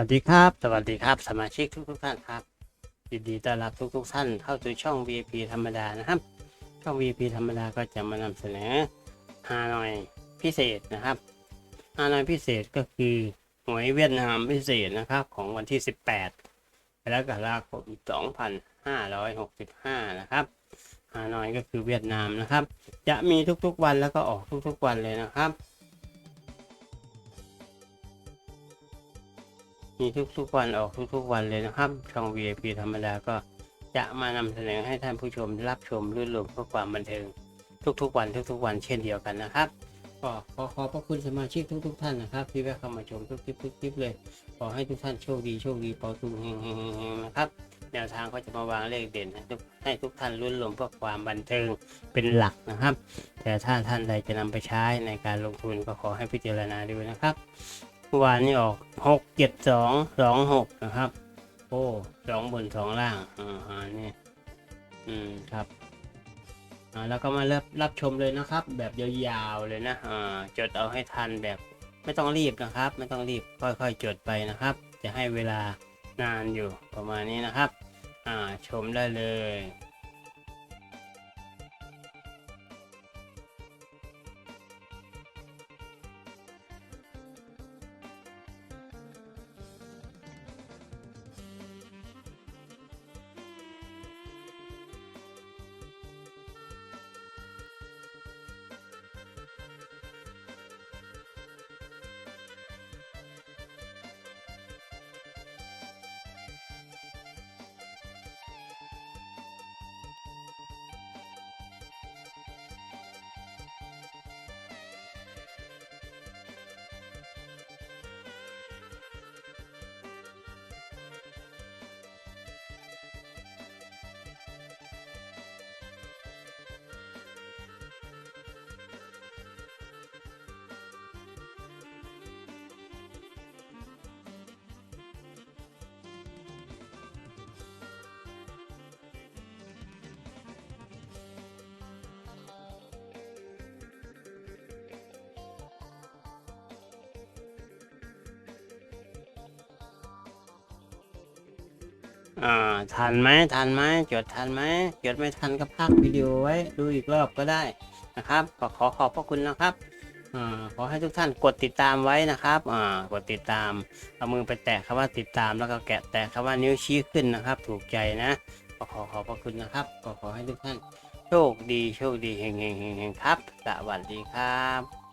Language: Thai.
วัสดีครับ สวัสดีครับ สมาชิกทุกทุกท่านครับยินดีต้อนรับทุกทุกท่านเข้าสู่ช่อง VIP ธรรมดานะครับ ช่อง VIP ธรรมดาก็จะมานำเสนอฮานอยพิเศษนะครับฮานอยพิเศษก็คือหวยเวียดนามพิเศษนะครับของวันที่ 18กรกฎาคม2565 นะครับฮานอยก็คือเวียดนามนะครับ จะมีทุกๆวันแล้วก็ออกทุกๆวันเลยนะครับ มีทุกๆวันออกทุกๆวันเลยนะครับ ช่อง VIP ธรรมดาก็จะมานำเสนอให้ท่านผู้ชมรับชมรื่นรมเพื่อความบันเทิงทุกๆวันทุกๆวันเช่นเดียวกันนะครับก็ขอขอบพระคุณสมาชิกทุกๆท่านนะครับ ที่แวะเข้ามาชมทุกคลิปทุกคลิปเลย ขอให้ทุกท่านโชคดีโชคดีเปาตุงเฮงเฮงเฮงนะครับแนวทางก็จะมาวางเลขเด่นให้ทุกท่านรุ่นรวมเพื่อความบันเทิงเป็นหลักนะครับ แต่ถ้าท่านใดจะนำไปใช้ในการลงทุนก็ขอให้พิจารณาดูนะครับ เมื่อวานนี้ออกหกเจ็ดสองสองหกนะครับ โอ้สองบนสองล่างอ่าอันนี้อืมครับอ่าแล้วก็มาเริ่มรับชมเลยนะครับ แบบยาวๆเลยนะอ่าจดเอาให้ทันแบบไม่ต้องรีบนะครับ ไม่ต้องรีบค่อยๆจดไปนะครับ จะให้เวลานานอยู่ประมาณนี้นะครับ อ่าชมได้เลย อ่าทันไหมทันไหมจดทันไหมจดไม่ทันก็พักวิดีโอไว้ดูอีกรอบก็ได้นะครับก็ขอขอบพระคุณนะครับอ่าขอให้ทุกท่านกดติดตามไว้นะครับอ่ากดติดตามเอามือไปแตะคำว่าติดตามแล้วก็แกะแตะคำว่านิ้วชี้ขึ้นนะครับ ถูกใจนะก็ขอขอบพระคุณนะครับก็ขอให้ทุกท่านโชคดีโชคดีเฮงเฮงเฮงเฮงครับ สวัสดีครับ